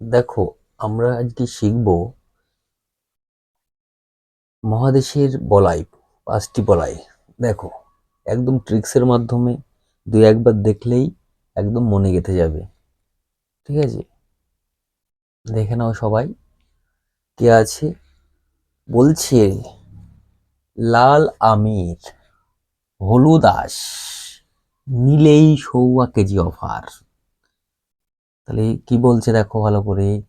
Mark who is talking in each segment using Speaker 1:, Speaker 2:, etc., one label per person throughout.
Speaker 1: দেখো, আমরা আজকে শিখব মহাদেশের বলাই পাঁচটি বলাই দেখো, একদম ট্রিক্সের মাধ্যমে দুই একবার দেখলেই একদম মনে গেঁথে যাবে। ঠিক আছে? দেখে নাও সবাই, কে আছে? বলছে, লাল আমির হলুদ আস নিলেই সৌয়া কেজি অফার। তাহলে কি বলছে দেখো ভালো করে?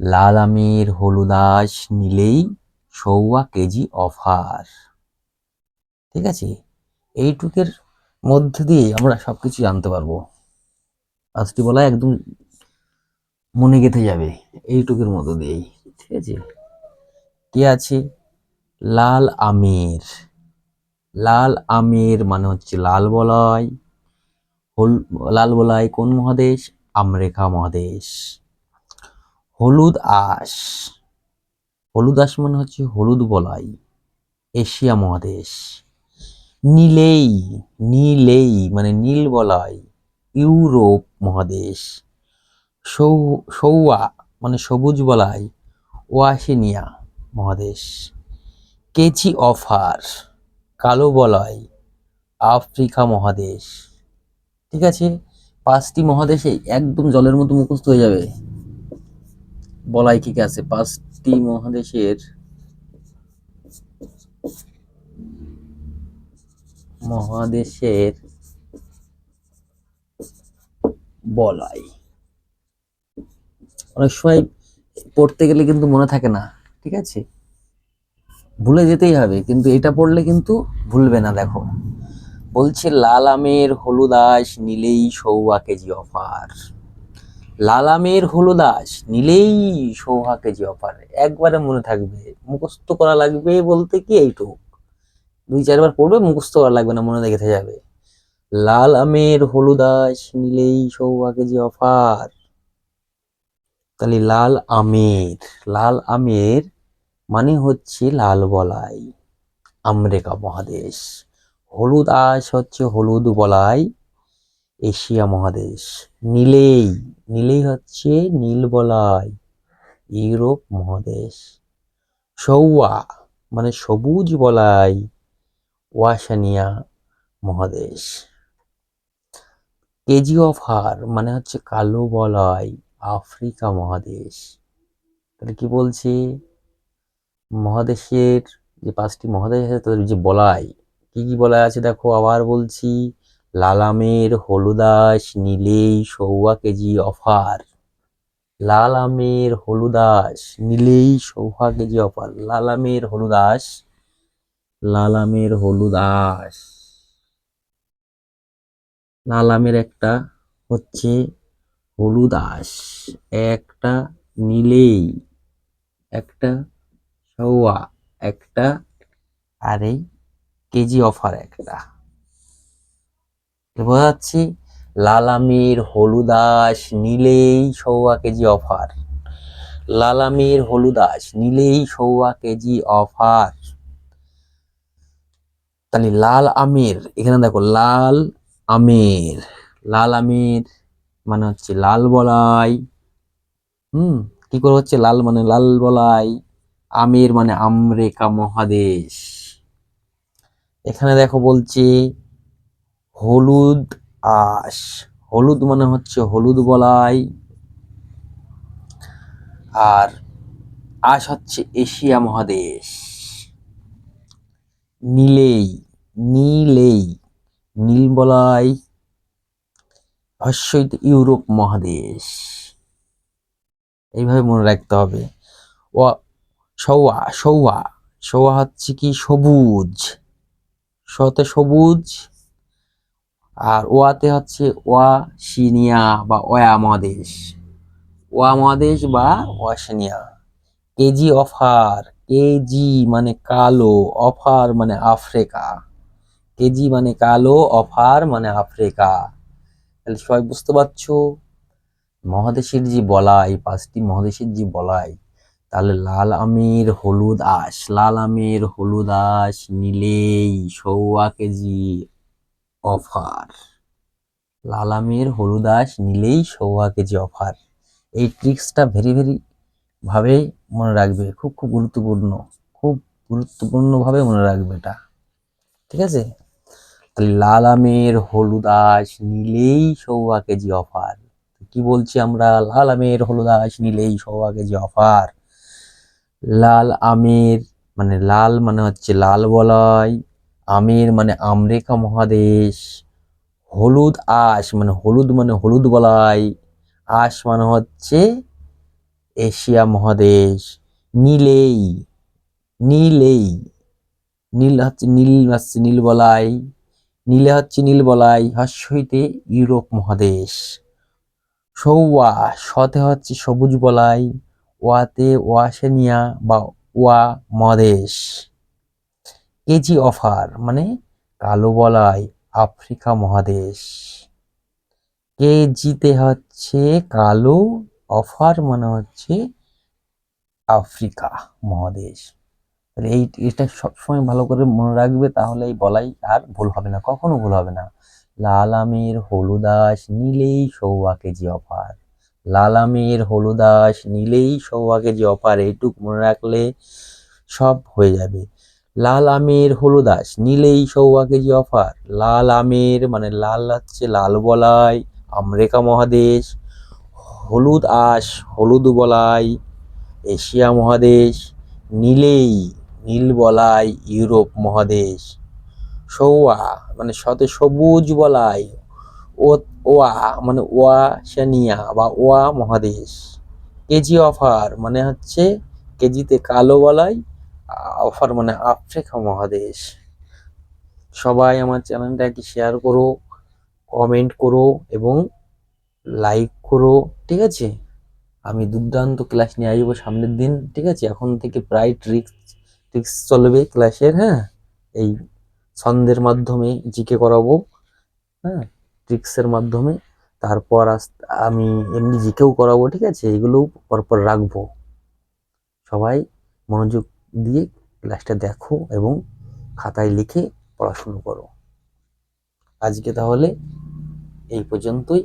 Speaker 1: লাল আমির হলুদাস নিলেই সৌয়া কেজি অফার। ঠিক আছে? এইটুকের মধ্যে দিয়ে আমরা সবকিছু জানতে পারব। পাঁচটি বলা একদম মনে গেঁথে যাবে এইটুকের মধ্য দিয়েই। ঠিক আছে? কে আছে? লাল আমির। লাল আমির মানে হচ্ছে লাল বলয়। হল, লাল বলয় কোন মহাদেশ? আমেরিকা মহাদেশ। হলুদ আশ। হলুদ আশ মানে হচ্ছে হলুদ বলাই এশিয়া মহাদেশ। নীলেই নীলেই মানে নীল বলাই ইউরোপ মহাদেশ। সৌ, সৌয়া মানে সবুজ বলাই ওয়াসিনিয়া মহাদেশ। কেচি অফার, কালো বলয়। আফ্রিকা মহাদেশ। ঠিক আছে? পাঁচটি মহাদেশে একদম জলের মতো মুখস্থ হয়ে যাবে। বলাই কি আছে, পাঁচটি মহাদেশের মহাদেশের বলাই। অনেক সময় পড়তে গেলে কিন্তু মনে থাকে না, ঠিক আছে? ভুলে যেতেই হবে, কিন্তু এটা পড়লে কিন্তু ভুলবে না, দেখো। বলছে, লাল আমের হলুদাস নিলেই সৌয়া কেজি অফার লাল আমের হলুদাস নিলেই সৌহা কেজি অফার একবারে মনে থাকবে, মুখস্থ করা লাগবে বলতে কি এইটুক। দুই চারবার পড়বে, মুখস্থ করা লাগবে না, মনে দেখে যাবে। লাল আমের হলুদাস নিলেই সৌয়া কেজি অফার তাহলে লাল আমের লাল আমের মানে হচ্ছে লাল বলাই। আমেরিকা মহাদেশ। হলুদ আশ হচ্ছে হলুদ বলাই এশিয়া মহাদেশ। নীলেই নীলেই হচ্ছে নীল বলাই ইউরোপ মহাদেশ। সৌয়া মানে সবুজ বলাই ওয়াশানিয়া মহাদেশ। কেজি অফ হার মানে হচ্ছে কালো বলাই আফ্রিকা মহাদেশ। তাহলে কি বলছে? মহাদেশের যে পাঁচটি মহাদেশ আছে, তাদের যে বলাই কি কি বলা আছে? দেখো, আবার বলছি লালামের হলুদাস নীলেই সৌয়া কেজি অফার। লাল আমের হলুদাস নীলেই সৌহা কেজি অফার। লাল আমের হলুদাস লাল আমের হলুদাস লাল আমের একটা হচ্ছে হলুদাস একটা নীলেই, একটা সৌয়া একটা আর এই কেজি অফার একটা। যাচ্ছে লাল আমির হলুদাস নিলেই সৌয়া কেজি অফার। লাল আমির হলুদাস নিলেই সৌয়া কেজি অফার। তাহলে লাল আমির, এখানে দেখো, লাল আমির লাল আমির মানে হচ্ছে লাল বলাই। হুম, কি করে হচ্ছে? লাল মানে লাল বলাই, আমির মানে আমেরিকা মহাদেশ। এখানে দেখো বলছে হলুদ আশ। হলুদ মানে হচ্ছে হলুদ বলাই। আর আশ হচ্ছে এশিয়া মহাদেশ। নীলেই নীলেই, নীল বলাই হস্যইত ইউরোপ মহাদেশ। এইভাবে মনে রাখতে হবে। ও সৌয়া সৌয়া সৌয়া হচ্ছে কি সবুজ। সতে সবুজ, আর ওয়াতে হচ্ছে ওয়া সিনিয়া বা ওয়া মহাদেশ। ওয়া মহাদেশ বা ওয়াসিনিয়া কেজি অফার, কেজি মানে কালো, অফার মানে আফ্রিকা। কেজি মানে কালো, অফার মানে আফ্রিকা। তাহলে সবাই বুঝতে পারছ? মহাদেশের যে বলাই পাঁচটি মহাদেশের যে বলাই তাহলে লাল আমের হলুদ আশ, লাল আমের হলুদ আশ নিলেই সৌয়া কেজি অফার। লাল আমের হলুদ আশ নিলেই সৌয়া কেজি অফার। এই ট্রিক্সটা ভেরি ভেরি ভাবে মনে রাখবে, খুব খুব গুরুত্বপূর্ণ, খুব গুরুত্বপূর্ণভাবে মনে রাখবে এটা। ঠিক আছে? তাহলে লাল আমের হলুদ আঁশ নিলেই সৌয়া কেজি অফার। কি বলছি আমরা? লাল আমের হলুদ আঁশ নিলেই সৌয়া কেজি অফার। লাল আমের মানে লাল মানে হচ্ছে লাল বলয়, আমের মানে আমেরিকা মহাদেশ, হলুদ আঁশ মানে হলুদ মানে হলুদ বলয়, আঁশ মানে হচ্ছে এশিয়া মহাদেশ, নীলেই নীলেই, নীল হচ্ছে নীল হচ্ছে নীল বলাই নীলে হচ্ছে নীল বলাই হর্ষইতে ইউরোপ মহাদেশ, সৌয়া, সতে হচ্ছে সবুজ বলাই ওয়াতে ওয়াসেনিয়া বা ওয়া মহাদেশ কেজি অফার মানে কালো বলাই আফ্রিকা মহাদেশ। কেজিতে হচ্ছে কালো অফার মানে হচ্ছে আফ্রিকা মহাদেশ। এই, এটা সবসময় ভালো করে মনে রাখবে, তাহলে এই বলাই আর ভুল হবে না, কখনো ভুল হবে না। লাল আমের হলুদাস নিলেই সৌয়া কেজি অফার। লাল আমের হলুদাস নিলেই সৌয়া কেজি অফার, এইটুক মনে রাখলে সব হয়ে যাবে। লাল আমের হলুদাস নিলেই সৌয়া কেজি অফার। লাল আমের মানে লাল হচ্ছে লাল বলাই, আমেরিকা মহাদেশ। হলুদ আঁশ, হলুদ বলাই, এশিয়া মহাদেশ। নীলেই নীল বলাই ইউরোপ মহাদেশ। সৌয়া মানে সতে সবুজ বলাই। ওয়া মানে ওয়া ওয়াশানিয়া বা ওয়া মহাদেশ। কেজি অফার মানে হচ্ছে কেজিতে কালো বলাই অফার মানে আফ্রিকা মহাদেশ। সবাই আমার চ্যানেলটাকে শেয়ার করো কমেন্ট করো এবং লাইক করো, ঠিক আছে? আমি দুর্দান্ত ক্লাস নিয়ে আসব সামনের দিন, ঠিক আছে? এখন থেকে প্রায় ট্রিক্স ট্রিক্স চলবে ক্লাসের হ্যাঁ? এই ছন্দের মাধ্যমে জিকে করাবো হ্যাঁ? ট্রিক্সের মাধ্যমে, তারপর আমি এমনি জিকেও করাবো, ঠিক আছে? এগুলোও পরপর রাখব। সবাই মনোযোগ দিয়ে ক্লাসটা দেখো এবং খাতায় লিখে পড়াশুনো করো। আজকে তাহলে এই পর্যন্তই।